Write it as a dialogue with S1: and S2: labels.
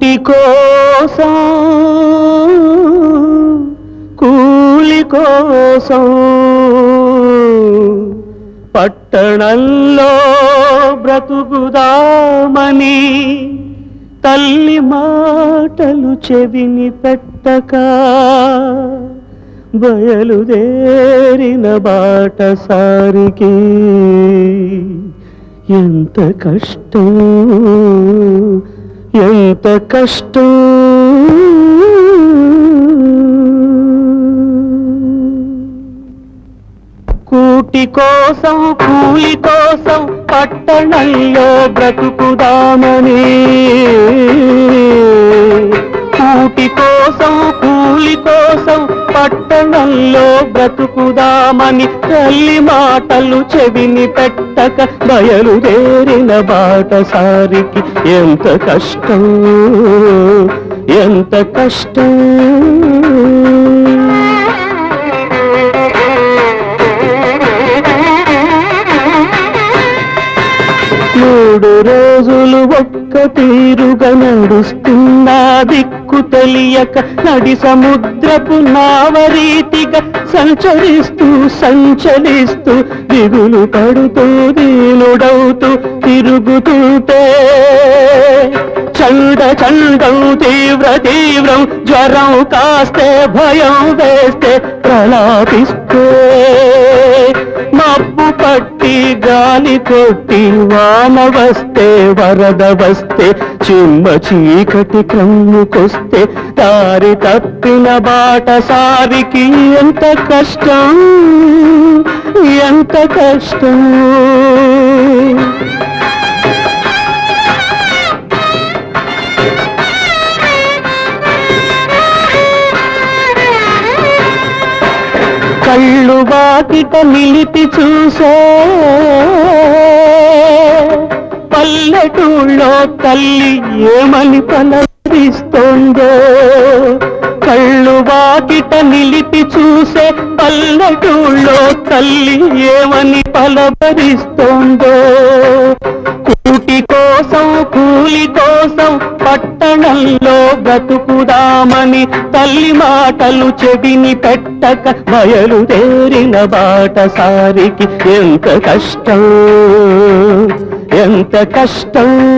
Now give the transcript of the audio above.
S1: కూటి కోసం కూలి కోసం పట్టణంలో బ్రతుకుదామని తల్లి మాటలు చెవిని పెట్టక బయలుదేరిన బాటసారికి ఎంత కష్టం. ఎంత కష్టం? కూటి కోసం కూలి కోసం పట్టణంలో బ్రతుకుదామని. కూటి కోసం కూలి కోసం పట్టణంలో బ్రతుకు బ్రతుకుదామని తల్లి మాటలు చెవిని పెట్టక బయలుదేరిన బాటసారికి ఎంత కష్టం ఎంత కష్టం. మూడు రోజులు ఒక్క తీరుగా నడుస్తూ దిక్కు తెలియక నడి సముద్రపు నావరీతిగా సంచరిస్తూ సంచలిస్తూ దిగులు పడుతూ దీనుడవుతూ తిరుగుతుంటే చండ చండం తీవ్ర తీవ్రం జ్వరం కాస్తే భయం వేస్తే ప్రలాపిస్తే. మబ్బు పట్టి గాలి కొట్టి వాన వస్తే వరద వస్తే చిమ్మ చీకటి క్రమ్ముకొస్తే దారి తప్పిన బాట సారికి ఎంత కష్టం ఎంత కష్టం. కళ్ళు వాకిట నిలిపి చూసే పల్లెటూళ్ళో తల్లి ఏమని పలవిస్తోందో కళ్ళు వాకిట నిలిపి చూసే పల్లెటూళ్ళో తల్లి ఏమని పలబరిస్తోందో కూటి కోసం కూలి కోసం బ్రతుకుదామని తల్లి మాటలు చెవిని పెట్టక బయలుదేరిన బాటసారికి ఎంత కష్టం ఎంత కష్టం.